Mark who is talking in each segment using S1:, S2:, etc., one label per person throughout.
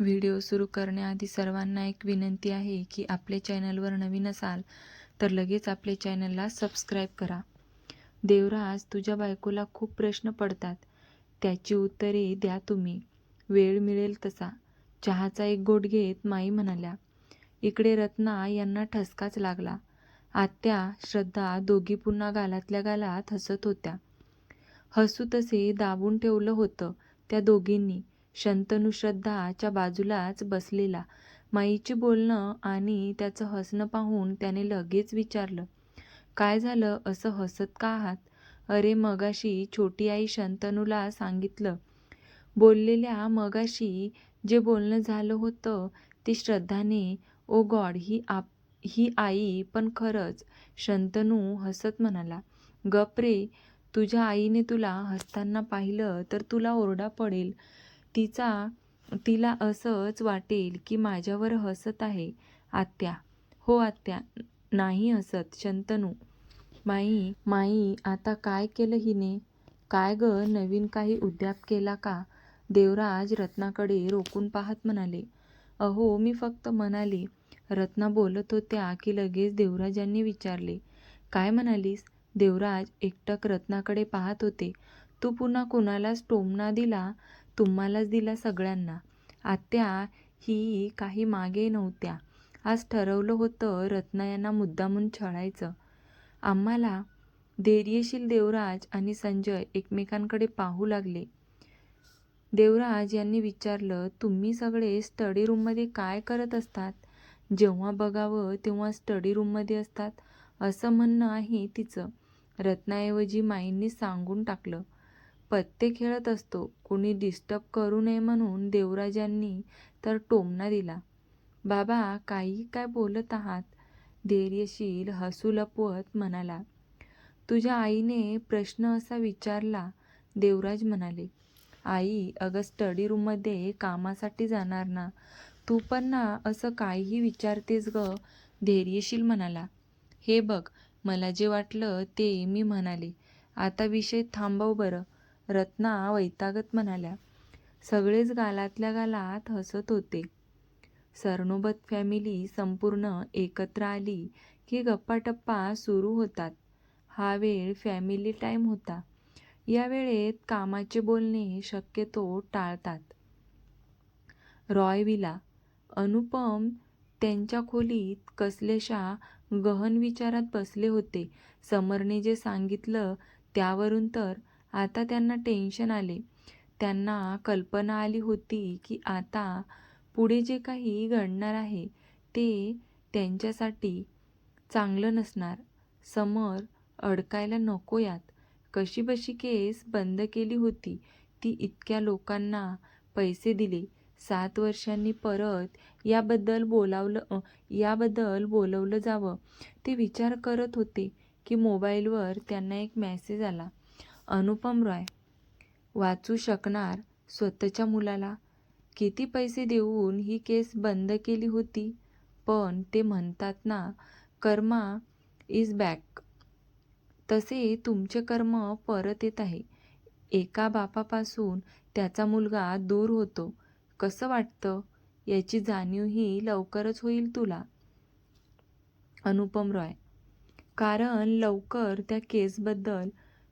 S1: Video सुरू करण्याआधी सर्वांना एक विनंती आहे की आपले चॅनलवर नवीन असाल तर लगेच आपल्या चॅनलला सबस्क्राईब करा. देवराज तुझ्या बायकोला खूप प्रश्न पडतात. त्याची उत्तरे द्या तुम्ही. वेळ मिळेल तसा. चहाचा एक गोट घेत माई म्हणाल्या. इकडे रत्ना यांना ठसकाच लागला. आत्या श्रद्धा दोघी पुन्हा गालातल्या गालात हसत होत्या. हसू तसे दाबून ठेवलं होतं त्या दोघींनी. शंतनू श्रद्धाच्या बाजूलाच बसलेला. माईची बोलणं आणि त्याचं हसणं पाहून त्याने लगेच विचारलं काय झालं? असं हसत का आहात? अरे मगाशी छोटी आई शंतनूला सांगितलं. बोललेल्या मगाशी जे बोलणं झालं होतं ते श्रद्धाने ओ गॉड ही आप ही आई पण खरंच शंतनू हसत म्हणाला. गप रे तुझ्या आईने तुला हसताना पाहिलं तर तुला ओरडा पडेल. तिचा तिला असंच वाटेल की माझ्यावर हसत आहे. आत्या हो आत्या नाही हसत शंतनू. माई माई आता काय केलं हिने? काय ग नवीन काही उद्याप केला का? देवराज रत्नाकडे रोखून पाहत म्हणाले अहो मी फक्त म्हणाले रत्ना बोलत होत्या की लगेच देवराजांनी विचारले. काय म्हणालीस? देवराज एकटक रत्नाकडे पाहत होते. तू पुन्हा कुणालाच टोमना दिला? तुम्हालाच दिला सगळ्यांना. आत्या ही काही मागे नव्हत्या. आज ठरवलं होतं रत्ना यांना मुद्दामून छळायचं. आम्हाला धैर्यशील देवराज आणि संजय एकमेकांकडे पाहू लागले. देवराज यांनी विचारलं तुम्ही सगळे स्टडी रूममध्ये काय करत असतात? जेव्हा बघावं तेव्हा स्टडी रूममध्ये असतात. असं म्हणणं आहे तिचं. रत्नाऐवजी माईंनी सांगून टाकलं पत्ते खेळत असतो. कुणी डिस्टर्ब करू नये म्हणून देवराजांनी तर टोमणा दिला. बाबा काही काय बोलत आहात? धैर्यशील हसू लपवत म्हणाला. तुझ्या आईने प्रश्न असा विचारला देवराज म्हणाले. आई अगं स्टडी रूममध्ये कामासाठी जाणार ना. तू पण ना असं काहीही विचारतेस ग धैर्यशील म्हणाला. हे बघ मला जे वाटलं ते मी म्हणाले. आता विषय थांबव बरं. रत्ना वैतागत म्हणाल्या सगळेच गालातल्या गालात हसत होते. सरनोबत फॅमिली संपूर्ण एकत्र आली की गप्पाटप्पा सुरू होतात. हा वेळ फॅमिली टाईम होता. या वेळेत कामाचे बोलणे शक्यतो टाळतात. रॉय विला अनुपम त्यांच्या खोलीत कसलेशा गहन विचारात बसले होते. समरने जे सांगितलं त्यावरून तर आता त्यांना टेन्शन आले. त्यांना कल्पना आली होती की आता पुढे जे काही घडणार आहे ते त्यांच्यासाठी चांगलं नसणार. समर अडकायला नको यात कशीबशी केस बंद केली होती ती इतक्या लोकांना पैसे दिले. सात वर्षांनी परत याबद्दल बोलावलं याबद्दल बोलवलं जावं. ते विचार करत होते की मोबाईलवर त्यांना एक मेसेज आला. अनुपम रॉय. वाचू शकणार स्वतःच्या मुलाला. किती पैसे देऊन ही केस बंद केली होती? पण ते म्हणतात ना कर्मा इज बॅक तसे तुमचे कर्म परत येत आहे. एका बापापासून त्याचा मुलगा दूर होतो. कसं वाटतं? याची जाणीवही लवकरच होईल तुला. अनुपम रॉय. कारण लवकर त्या केसबद्दल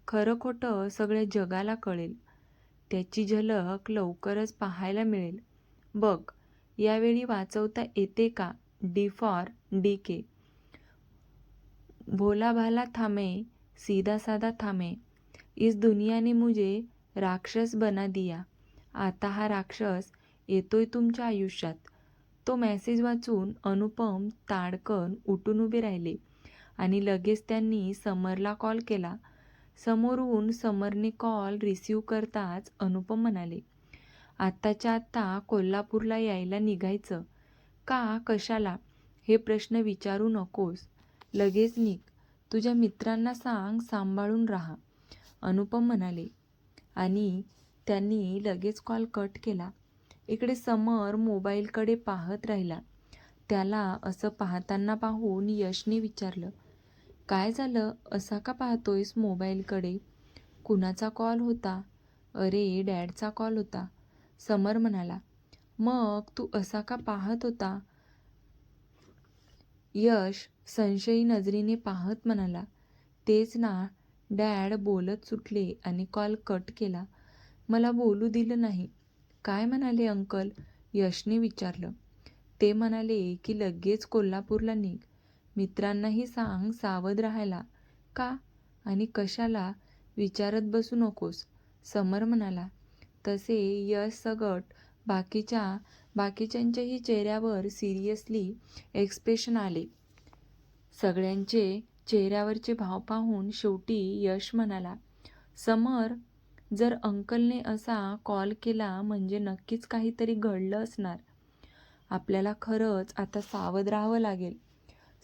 S1: खरं खोटं सगळ्या जगाला कळेल. त्याची झलक लवकरच पाहायला मिळेल. बघ यावेळी वाचवता येते का? D for D K. भोला भाला थामे सीधा साधा थामे इस दुनिया ने मुझे राक्षस बना दिया. आता हा राक्षस येतोय तुमच्या आयुष्यात. तो मेसेज वाचून अनुपम ताडकन उठून उभे राहिले आणि लगेच त्यांनी समरला कॉल केला. समोरून समरने कॉल रिसीव करताच अनुपम म्हणाले आत्ताच्या आत्ता कोल्हापूरला यायला निघायचं. का? कशाला? हे प्रश्न विचारू नकोस. लगेच निघ. तुझ्या मित्रांना सांग सांभाळून राहा. अनुपम म्हणाले आणि त्यांनी लगेच कॉल कट केला. इकडे समर मोबाईलकडे पाहत राहिला. त्याला असं पाहताना पाहून यशने विचारलं काय झालं? असा का पाहतोयस मोबाईलकडे? कुणाचा कॉल होता? अरे डॅडचा कॉल होता. समर म्हणाला मग तू असा का पाहत होता? यश संशयी नजरेने पाहत म्हणाला तेच ना डॅड बोलत सुटले आणि कॉल कट केला. मला बोलू दिलं नाही. काय म्हणाले अंकल? यशने विचारलं. ते म्हणाले की लगेच कोल्हापूरला निघ. मित्रांनाही सांग सावध राहायला. का? आणि कशाला? विचारत बसू नकोस समर म्हणाला. तसे यश सगट बाकीच्या बाकीच्यांच्याही चेहऱ्यावर सिरियसली एक्सप्रेशन आले. सगळ्यांचे चेहऱ्यावरचे भाव पाहून शेवटी यश म्हणाला समर जर अंकलने असा कॉल केला म्हणजे नक्कीच काहीतरी घडलं असणार. आपल्याला खरंच आता सावध राहावं लागेल.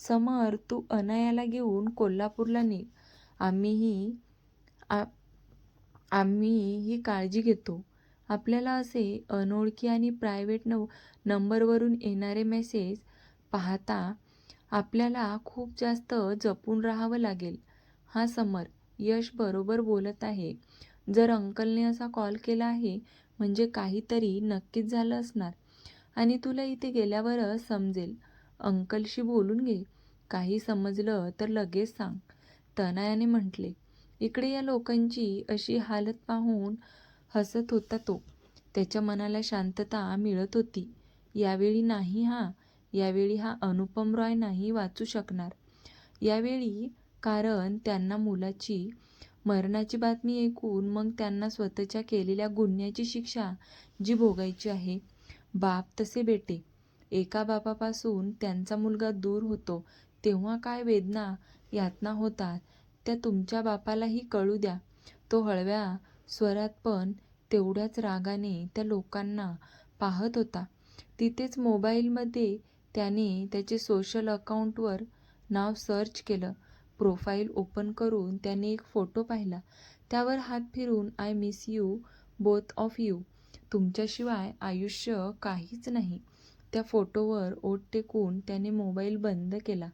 S1: समर तू अनायाला घेऊन कोल्हापूरला निघ. आम्हीही आ आम्ही ही काळजी घेतो. आपल्याला असे अनोळखी आणि प्रायव्हेट नव नंबरवरून येणारे मेसेज पाहता आपल्याला खूप जास्त जपून राहावं लागेल. हा समर यश बरोबर बोलत आहे. जर अंकलने असा कॉल केला आहे म्हणजे काहीतरी नक्कीच झालं असणार. आणि तुला इथे गेल्यावरच समजेल. अंकलशी बोलून घे. काही समजलं तर लगेच सांग. तनयाने म्हटले इकडे या लोकांची अशी हालत पाहून हसत होता तो. त्याच्या मनाला शांतता मिळत होती. यावेळी नाही हा. यावेळी हा अनुपम रॉय नाही वाचू शकणार. यावेळी कारण त्यांना मुलाची मरणाची बातमी ऐकून मग त्यांना स्वतःच्या केलेल्या गुन्ह्याची शिक्षा जी भोगायची आहे. बाप तसे बेटे. एका बापापासून त्यांचा मुलगा दूर होतो तेव्हा काय वेदना यातना होतात त्या तुमच्या बापालाही कळू द्या. तो हळव्या स्वरात पण तेवढ्याच रागाने त्या लोकांना पाहत होता. तिथेच मोबाईलमध्ये त्याने त्याचे सोशल अकाउंटवर नाव सर्च केलं. प्रोफाईल ओपन करून त्याने एक फोटो पाहिला. त्यावर हात फिरून I miss you both of you तुमच्याशिवाय आयुष्य काहीच नाही. त्या फोटोवर ओठ टेकून त्याने मोबाईल बंद केला.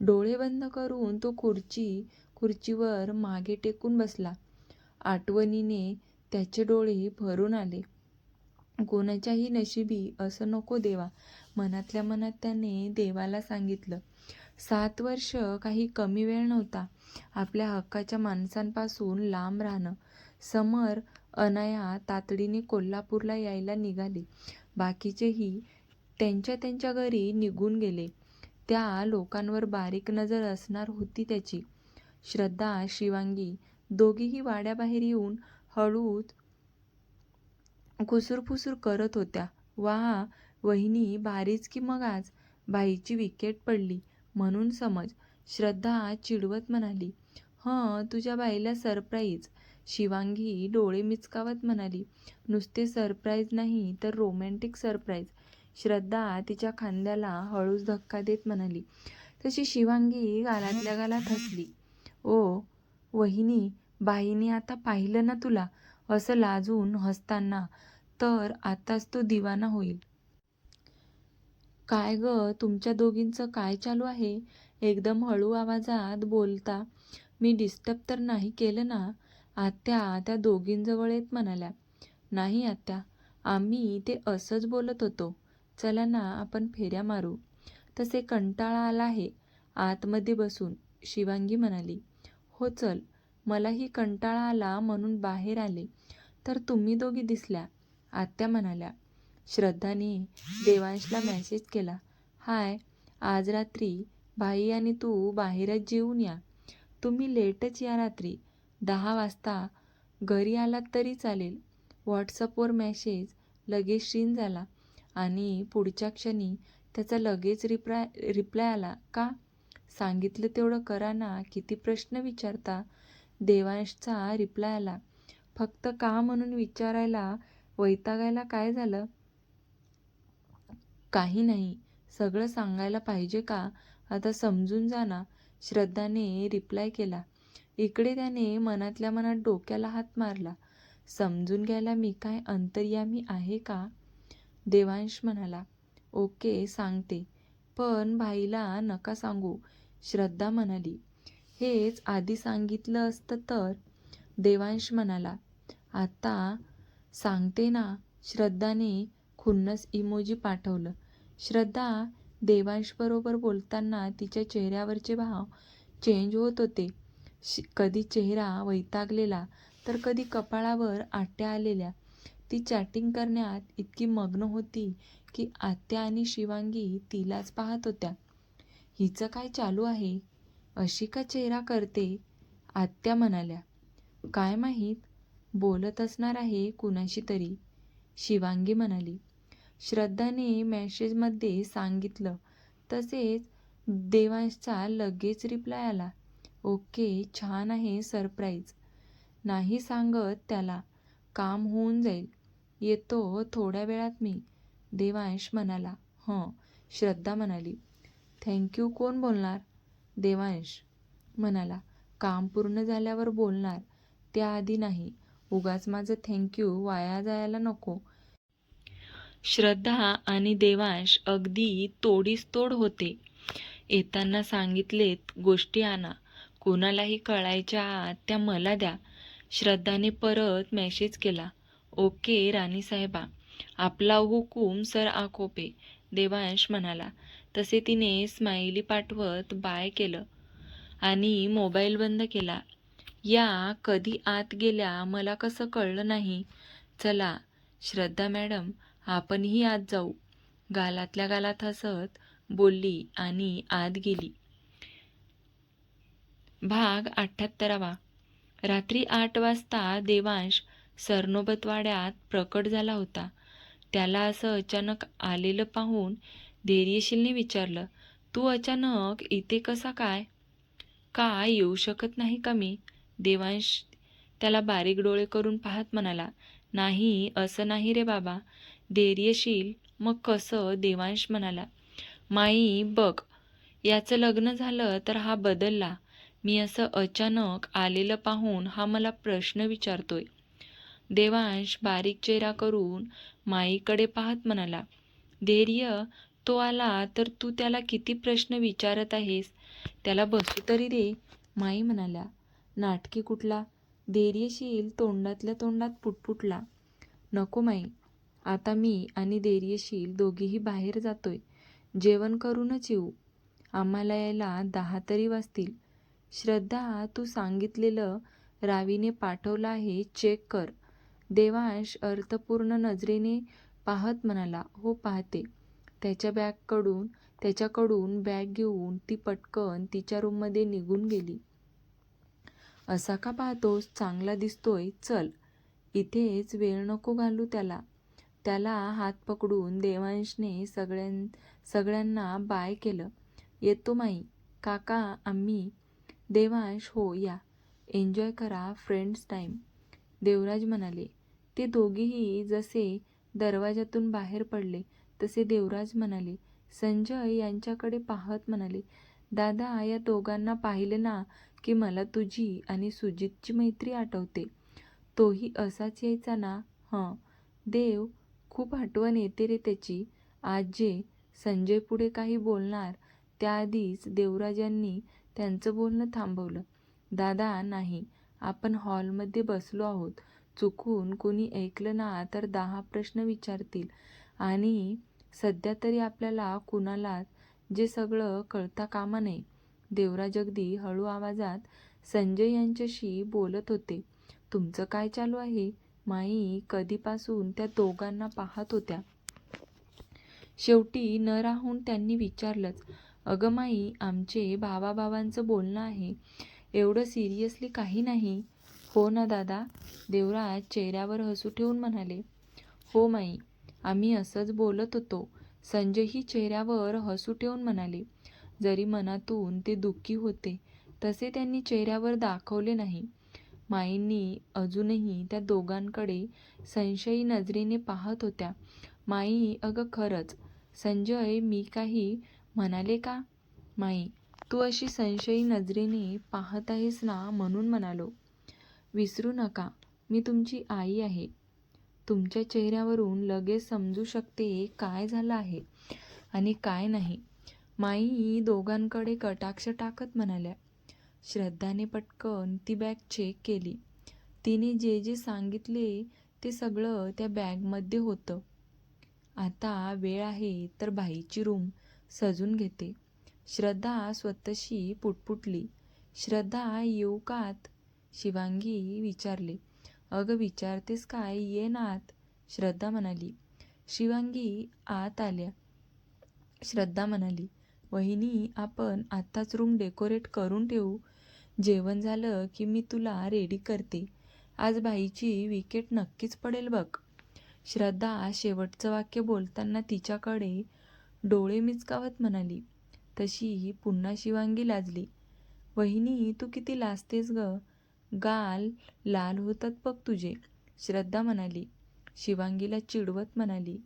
S1: डोळे बंद करून तो खुर्ची खुर्चीवर मागे टेकून बसला. आठवणीने त्याचे डोळे भरून आले. कोणाच्याही नशिबी असं नको देवा. मनातल्या मनात त्याने देवाला सांगितलं. सात वर्ष काही कमी वेळ नव्हता. आपल्या हक्काच्या माणसांपासून लांब राहणं. समर अनाया तातडीने कोल्हापूरला यायला निघाले. बाकीचेही त्यांच्या त्यांच्या घरी निघून गेले. त्या लोकांवर बारीक नजर असणार होती त्याची. श्रद्धा शिवांगी दोघीही वाड्याबाहेर येऊन हळूच कुसूरफुसूर करत होत्या. वा वहिनी भारीच की मग आज? बाईची विकेट पडली. म्हणून समज. श्रद्धा चिडवत म्हणाली हं तुझ्या बाईला सरप्राईज. शिवांगी डोळे मिचकावत म्हणाली नुसते सरप्राईज नाही तर रोमॅन्टिक सरप्राईज. श्रद्धा तिच्या खांद्याला हळूच धक्का देत म्हणाली. तशी शिवांगी गालातल्या गालात हसली. ओ वहिनी बाईने आता पाहिलं ना तुला? असं लाजून हसताना तर आताच तो दिवाना होईल. काय ग तुमच्या दोघींचं काय चालू आहे? एकदम हळू आवाजात बोलता मी डिस्टर्ब तर नाही केलं ना? आत्या त्या दोघींजवळ येत म्हणाल्या. नाही आत्या आम्ही ते असंच बोलत होतो. चला ना आपण फेऱ्या मारू. तसे कंटाळा आला आहे. आतमध्ये बसून शिवांगी म्हणाली हो चल मलाही कंटाळा आला म्हणून बाहेर आले. तर तुम्ही दोघी दिसल्या. आत्या म्हणाल्या श्रद्धाने देवांशला मॅसेज केला. हाय आज रात्री भाई आणि तू बाहेरच जेवून या. तुम्ही लेटच या रात्री. दहा वाजता घरी आलात तरी चालेल. व्हॉट्सअपवर मॅसेज लगेच शीन झाला. आणि पुढच्या क्षणी त्याचा लगेच रिप्लाय रिप्लाय आला का? सांगितलं तेवढं करा ना किती प्रश्न विचारता. देवांशचा रिप्लाय आला फक्त का म्हणून विचारायला वैतागायला काय झालं? काही नाही सगळं सांगायला पाहिजे का? आता समजून जाना श्रद्धाने रिप्लाय केला. इकडे त्याने मनातल्या मनात डोक्याला हात मारला समजून घ्यायला मी काय अंतर्यामी आहे का? देवांश म्हणाला ओके सांगते. पण भाईला नका सांगू. श्रद्धा म्हणाली हेच आधी सांगितलं असतं तर. देवांश म्हणाला आता सांगते ना. श्रद्धाने खुन्नस इमोजी पाठवलं. श्रद्धा देवांशबरोबर बोलताना तिच्या चेहऱ्यावरचे भाव चेंज होत होते. श कधी चेहरा वैतागलेला तर कधी कपाळावर आट्या आलेल्या. ती चॅटिंग करण्यात इतकी मग्न होती की आत्या आणि शिवांगी तिलाच पाहत होत्या. हिचं काय चालू आहे? अशी का चेहरा करते? आत्या म्हणाल्या. काय माहीत? बोलत असणार आहे कुणाशी तरी. शिवांगी म्हणाली. श्रद्धाने मॅसेजमध्ये सांगितलं. तसेच देवांशचा लगेच रिप्लाय आला. ओके छान आहे सरप्राईज नाही सांगत त्याला. काम होऊन जाईल. येतो थोड्या वेळात मी. देवांश म्हणाला हं. श्रद्धा म्हणाली थँक्यू कोण बोलणार? देवांश म्हणाला काम पूर्ण झाल्यावर बोलणार त्याआधी नाही. उगाच माझं थँक्यू वाया जायला नको. श्रद्धा आणि देवांश अगदी तोडीस तोड होते. येताना सांगितलेत गोष्टी आणा. कोणालाही कळायच्या आत त्या मला द्या. श्रद्धाने परत मेसेज केला ओके राणीसाहेबा आपला हुकूम सर आकोपे देवांश म्हणाला. तसे तिने स्माइली पाठवत बाय केलं आणि मोबाईल बंद केला. या कधी आत गेल्या मला कसं कळलं नाही. चला श्रद्धा मॅडम आपणही आत जाऊ. गालातल्या गालात हसत बोलली आणि आत गेली. भाग अठ्ठ्याहत्तरावा. रात्री आठ वाजता देवांश सरनोबतवाड्यात प्रकट झाला होता. त्याला असं अचानक आलेलं पाहून धैर्यशीलने विचारलं तू अचानक इथे कसा काय? का येऊ शकत नाही का मी? देवांश त्याला बारीक डोळे करून पाहत म्हणाला नाही असं नाही रे बाबा. धैर्यशील. मग कसं? देवांश म्हणाला माई बघ याचं लग्न झालं तर हा बदलला. मी असं अचानक आलेलं पाहून हा मला प्रश्न विचारतोय. देवांश बारीक चेहरा करून माईकडे पाहत म्हणाला धैर्य तो आला तर तू त्याला किती प्रश्न विचारत आहेस त्याला बसू तरी दे माई म्हणाल्या. नाटकी कुठला? धैर्यशील तोंडातल्या तोंडात पुटपुटला. नको माई आता मी आणि धैर्यशील दोघीही बाहेर जातोय. जेवण करूनच येऊ. आम्हाला यायला दहा तरी वाजतील. श्रद्धा तू सांगितलेलं रावीने पाठवलं आहे चेक कर. देवांश अर्थपूर्ण नजरेने पाहत म्हणाला हो पाहते. त्याच्या बॅगकडून त्याच्याकडून बॅग घेऊन ती पटकन तिच्या रूममध्ये निघून गेली. असा का पाहतोस? चांगला दिसतोय. चल. इथेच वेळ नको घालू त्याला. त्याला हात पकडून देवांशने सगळ्यां सगळ्यांना बाय केलं. येतो माई. काका आम्ही. देवांश हो या. एन्जॉय करा फ्रेंड्स टाईम देवराज म्हणाले ते दोघेही जसे दरवाजातून बाहेर पडले तसे देवराज म्हणाले संजय यांच्याकडे पाहत म्हणाले दादा या दोघांना पाहिले ना की मला तुझी आणि सुजितची मैत्री आठवते. तोही असाच यायचा ना? हं. देव खूप आठवण येते रे त्याची. आज जे संजय पुढे काही बोलणार त्याआधीच देवराजांनी त्यांचं बोलणं थांबवलं. दादा नाही. आपण हॉलमध्ये बसलो आहोत. चुकून कोणी ऐकलं ना तर दहा प्रश्न विचारतील. आणि सध्या तरी आपल्याला कुणालाच जे सगळं कळता कामा नये. देवराज अगदी हळू आवाजात संजय यांच्याशी बोलत होते. तुमचं काय चालू आहे? माई कधीपासून त्या दोघांना पाहत होत्या. शेवटी न राहून त्यांनी विचारलंच अगं माई आमचे भावाभावांचं बोलणं आहे. एवढं सिरियसली काही नाही. हो ना दादा? देवराज चेहऱ्यावर हसू ठेवून म्हणाले. हो माई. आम्ही असंच बोलत होतो. संजयही चेहऱ्यावर हसू ठेवून म्हणाले. जरी मनातून ते दुःखी होते तसे त्यांनी चेहऱ्यावर दाखवले नाही. माईंनी अजूनही त्या दोघांकडे संशयी नजरेने पाहत होत्या. माई अगं खरंच. संजय मी काही म्हणाले का? माई तू अशी संशयी नजरेने पाहत आहेस ना म्हणून म्हणालो. विसरू नका. मी तुमची आई आहे. तुमच्या चेहऱ्यावरून लगेच समजू शकते काय झालं आहे आणि काय नाही. माई दोघांकडे कटाक्ष टाकत म्हणाल्या. श्रद्धाने पटकन ती बॅग चेक केली. तिने जे जे सांगितले ते सगळं त्या बॅगमध्ये होतं. आता वेळ आहे तर बाईची रूम सजून घेते. श्रद्धा स्वतःशी पुटपुटली. श्रद्धा येऊ कात शिवांगी विचारले अगं विचारतेस काय? ये ना आत. श्रद्धा म्हणाली शिवांगी आत आल्या. श्रद्धा म्हणाली वहिनी आपण आत्ताच रूम डेकोरेट करून ठेवू. जेवण झालं की मी तुला रेडी करते. आज बाईची विकेट नक्कीच पडेल बघ. श्रद्धा शेवटचं वाक्य बोलताना तिच्याकडे डोळे मिचकावत म्हणाली. तशी पुन्हा शिवांगी लाजली वहिनी तू किती लाजतेस ग? गाल लाल होतात बघ तुझे. श्रद्धा म्हणाली. शिवांगीला चिडवत म्हणाली.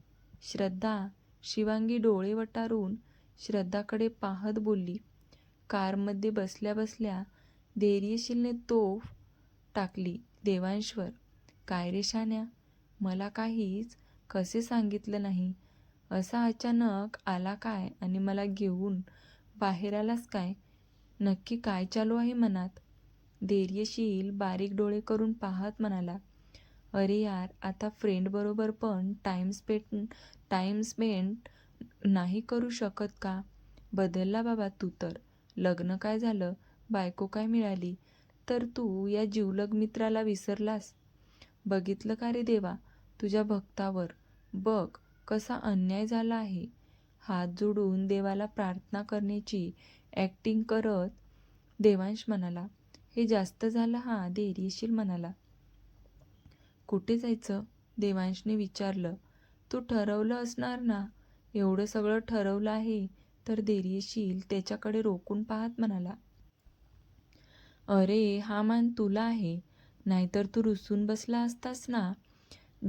S1: श्रद्धा शिवांगी डोळे वटारून श्रद्धाकडे पाहत बोलली. कारमध्ये बसल्या बसल्या धैर्यशीलने तोफ टाकली. देवांश्वर काय रे शान्या मला काहीच कसे सांगितलं नाही? असा अचानक आला काय आणि मला घेऊन बाहेर आलास काय? नक्की काय चालू आहे मनात? धैर्यशील बारीक डोळे करून पाहत म्हणाला अरे यार आता फ्रेंडबरोबर पण टाईम स्पेंड टाईम स्पेंड नाही करू शकत का? बदलला बाबा तू तर. लग्न काय झालं? बायको काय मिळाली? तर तू या जीवलग मित्राला विसरलास. बघितलं का रे देवा तुझ्या भक्तावर? बघ कसा अन्याय झाला आहे. हात जोडून देवाला प्रार्थना करण्याची ॲक्टिंग करत देवांश म्हणाला हे जास्त झालं हा धैर्यशील म्हणाला कुठे जायचं? देवांशने विचारलं. तू ठरवलं असणार ना? एवढं सगळं ठरवलं आहे तर धैर्यशील त्याच्याकडे रोखून पाहत म्हणाला अरे हा मान तुला आहे. नाहीतर तू रुसून बसला असतास ना?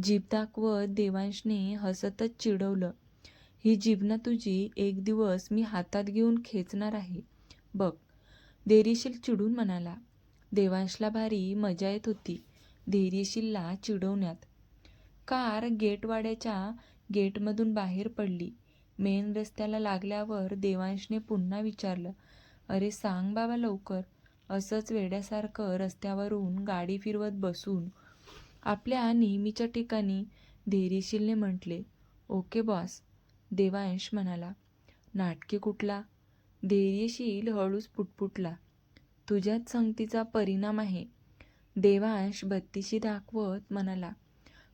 S1: जीभ दाखवत देवांशने हसतच चिडवलं. ही जीभ ना तुझी एक दिवस मी हातात घेऊन खेचणार आहे. बघ देरीशील चिडून म्हणाला देवांशला भारी मजा येत होती धैर्यशीलला चिडवण्यात. कार गेटवाड्याच्या गेटमधून बाहेर पडली. मेन रस्त्याला लागल्यावर देवांशने पुन्हा विचारलं अरे सांग बाबा लवकर असंच वेड्यासारखं रस्त्यावरून गाडी फिरवत बसून. आपल्या नेहमीच्या ठिकाणी धैर्यशीलने म्हटले ओके बॉस देवांश म्हणाला. नाटके कुठला? धैर्यशील हळूच पुटपुटला. तुझ्याच संगतीचा परिणाम आहे. देवांश बत्तीशी दाखवत म्हणाला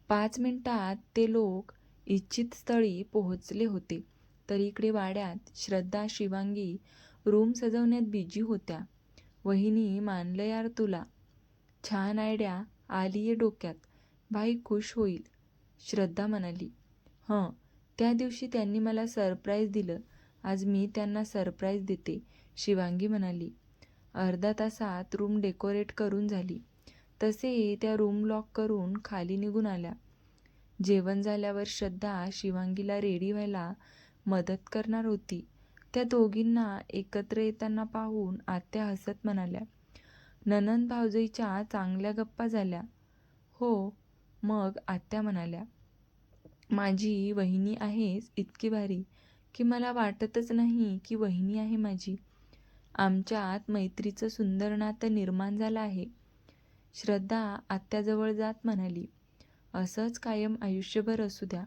S1: पाच मिनिटात ते लोक इच्छित स्थळी पोहोचले होते. तर इकडे वाड्यात श्रद्धा शिवांगी रूम सजवण्यात बिजी होत्या. वहिनी मानलं यार तुला. छान आयड्या आली आहे डोक्यात. भाई खुश होईल. श्रद्धा म्हणाली हं त्या दिवशी त्यांनी मला सरप्राईज दिलं. आज मी त्यांना सरप्राईज देते. शिवांगी म्हणाली अर्धा तासात रूम डेकोरेट करून झाली. तसे त्या रूम लॉक करून खाली निघून आल्या. जेवण झाल्यावर श्रद्धा शिवांगीला रेडी व्हायला मदत करणार होती. त्या दोघींना एकत्र येताना पाहून आत्या हसत म्हणाल्या ननंद भावजईच्या चांगल्या गप्पा झाल्या. हो मग आत्या म्हणाल्या माझी वहिनी आहेच इतकी भारी की मला वाटतच नाही की वहिनी आहे माझी. आमच्यात मैत्रीचं सुंदर नातं निर्माण झालं आहे. श्रद्धा आत्याजवळ जात म्हणाली. असंच कायम आयुष्यभर असू द्या.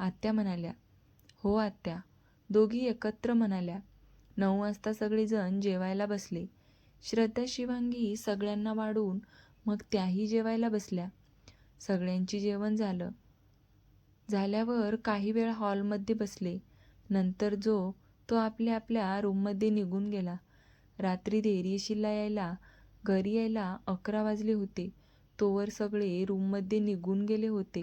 S1: आत्या म्हणाल्या. हो आत्या. दोघी एकत्र म्हणाल्या. नऊ वाजता सगळेजण जेवायला बसले. श्रद्धा शिवांगी सगळ्यांना वाढून मग त्याही जेवायला बसल्या. सगळ्यांची जेवण झालं. झाल्यावर काही वेळ हॉलमध्ये बसले. नंतर जो तो आपल्या आपल्या रूममध्ये निघून गेला. रात्री धैर्यशीलला यायला घरी यायला अकरा वाजले होते. तोवर सगळे रूममध्ये निघून गेले होते.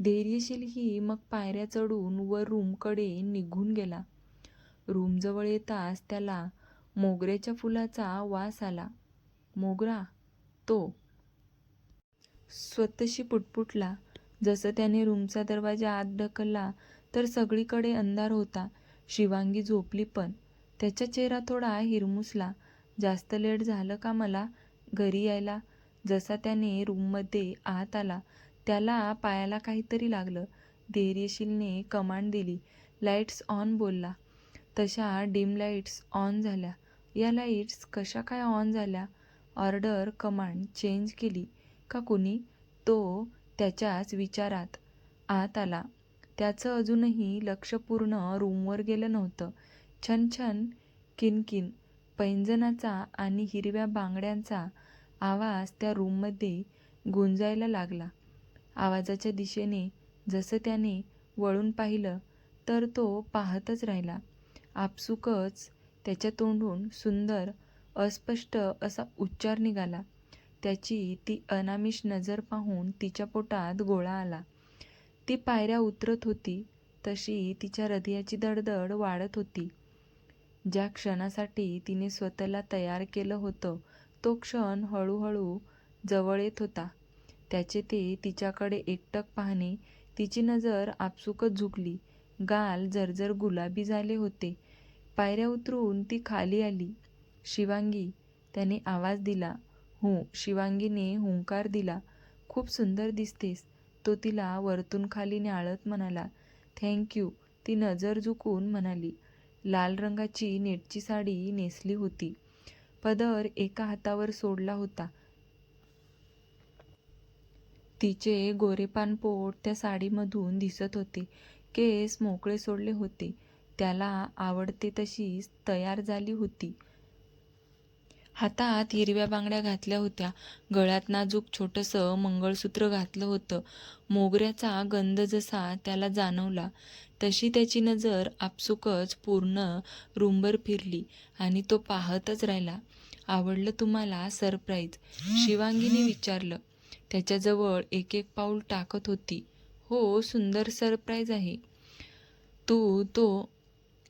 S1: धैर्यशीलही मग पायऱ्या चढून वर रूमकडे निघून गेला. रूमजवळ येताच त्याला मोगऱ्याच्या फुलाचा वास आला. मोगरा तो स्वतःशी पुटपुटला. जसं त्याने रूमचा दरवाजा आत ढकलला तर सगळीकडे अंधार होता. शिवांगी झोपली पण. त्याचा चेहरा थोडा हिरमुसला. जास्त लेट झालं का मला? घरी यायला. जसा त्याने रूममध्ये आत आला त्याला पायाला काहीतरी लागलं. धैर्यशीलने कमांड दिली. लाईट्स ऑन बोलला. तशा डिम लाईट्स ऑन झाल्या. या लाईट्स कशा काय ऑन झाल्या? ऑर्डर कमांड चेंज केली. का कुणी? तो त्याच्याच विचारात आत आला. त्याचं अजूनही लक्ष पूर्ण रूमवर गेलं नव्हतं. छन छन किनकिन पैंजणाचा आणि हिरव्या बांगड्यांचा आवाज त्या रूममध्ये गुंजायला लागला. आवाजाच्या दिशेने जसं त्याने वळून पाहिलं तर तो पाहतच राहिला. आपसुकच त्याच्या तोंडून सुंदर अस्पष्ट असा उच्चार निघाला. त्याची ती अनामिष नजर पाहून तिच्या पोटात गोळा आला. ती पायऱ्या उतरत होती तशी तिच्या हृदयाची धडधड वाढत होती. ज्या क्षणासाठी तिने स्वतःला तयार केलं होतं तो क्षण हळूहळू जवळ येत होता. त्याचे ते तिच्याकडे एकटक पाहणे तिची नजर आपसुकच झुकली. गाल जर्जर गुलाबी झाले होते. पायऱ्या उतरून ती खाली आली. शिवांगी त्याने आवाज दिला. हो शिवांगीने हुंकार दिला. खूप सुंदर दिसतेस. तो तिला वरतून खाली न्याळत म्हणाला. थँक्यू ती नजर झुकून म्हणाली. लाल रंगाची नेटची साडी नेसली होती. पदर एका हातावर सोडला होता. तिचे गोरेपान पोट त्या साडीमधून दिसत होते. केस मोकळे सोडले होते. त्याला आवडते तशीच तयार झाली होती. हातात हिरव्या बांगड्या घातल्या होत्या. गळ्यात नाजूक छोटंसं मंगळसूत्र घातलं होतं. मोगऱ्याचा गंध जसा त्याला जाणवला. तशी त्याची नजर आपसुकच पूर्ण रूमभर फिरली आणि तो पाहतच राहिला. आवडलं तुम्हाला सरप्राईज? शिवांगीने विचारलं. त्याच्याजवळ एक एक पाऊल टाकत होती. हो सुंदर सरप्राईज आहे. तू तो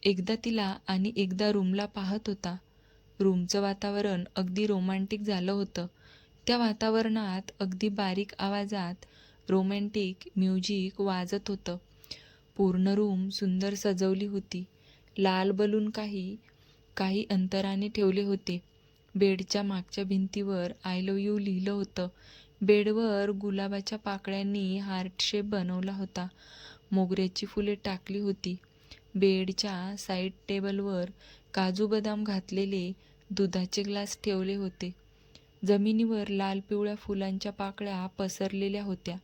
S1: एकदा तिला आणि एकदा रूमला पाहत होता. रूमचं वातावरण अगदी रोमॅन्टिक झालं होतं. त्या वातावरणात अगदी बारीक आवाजात रोमॅन्टिक म्युझिक वाजत होतं. पूर्ण रूम सुंदर सजवली होती. लाल बलून काही काही अंतराने ठेवले होते. बेडच्या मागच्या भिंतीवर आय लव यू लिहिलं होतं. बेडवर गुलाबाच्या पाकळ्यांनी हार्ट शेप बनवला होता. मोगऱ्याची फुले टाकली होती. बेडच्या साईड टेबलवर काजू बदाम घातलेले दुधाचे ग्लास ठेवले होते. जमिनीवर लाल पिवळ्या फुलांच्या पाकळ्या पसरलेल्या होत्या.